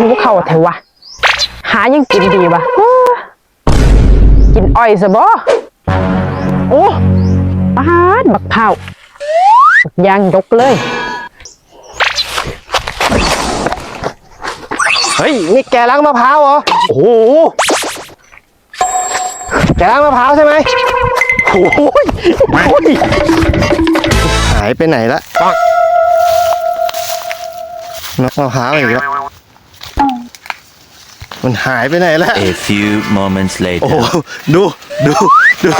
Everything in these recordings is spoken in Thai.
หิวเข่าวเถอะวะ หายังกินดีวะเอ้อกินอ้อยซะบ่โอ้ปาดบักเผาวบักยางยกเลย เฮ้ย นี่แกล้างมะพร้าวเหรอ โอ้โห แกล้างมะพร้าวใช่ไหมโอ้โหโอ้ยหายไปไหนละปักน้ำมะพร้าวอีกแล้ว มันหายไปไหนละ A few moments โอ้โห later. ดู ดู ดู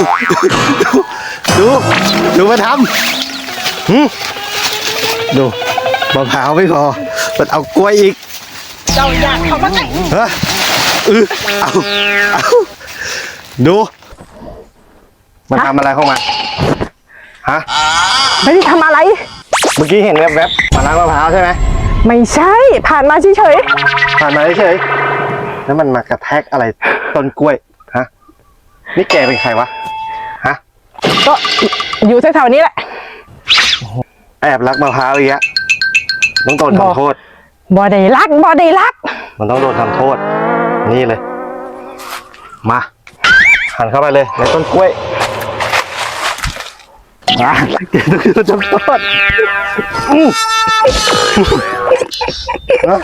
ดู ดูมาทำหึดูมะพร้าวไม่พอ มันเอากล้วยอีก เจ้าอยากเขามาไงฮะเออเอาเอาดู มันทำอะไรเข้ามา ฮะ ไม่ได้ทำอะไร เมื่อกี้เห็นแวบๆมาล้างมะพร้าวใช่ไหมไม่ใช่ ผ่านมาเฉยผ่านมาเฉยๆ แล้วมันมากระแทกอะไรต้นกล้วยฮะนี่แกเป็นใครวะฮะๆก็อยู่แถวๆนี้แหละ แอบลักมะพร้าวอีกอะต้องโดนบอกทำโทษบ่ได้รักบ่ได้รัก มันต้องโดนทำโทษ นี่เลย มาหันเข้าไปเลยในต้นกล้วยมาเดี๋ยวต้องโดนทำโทษอืมนะ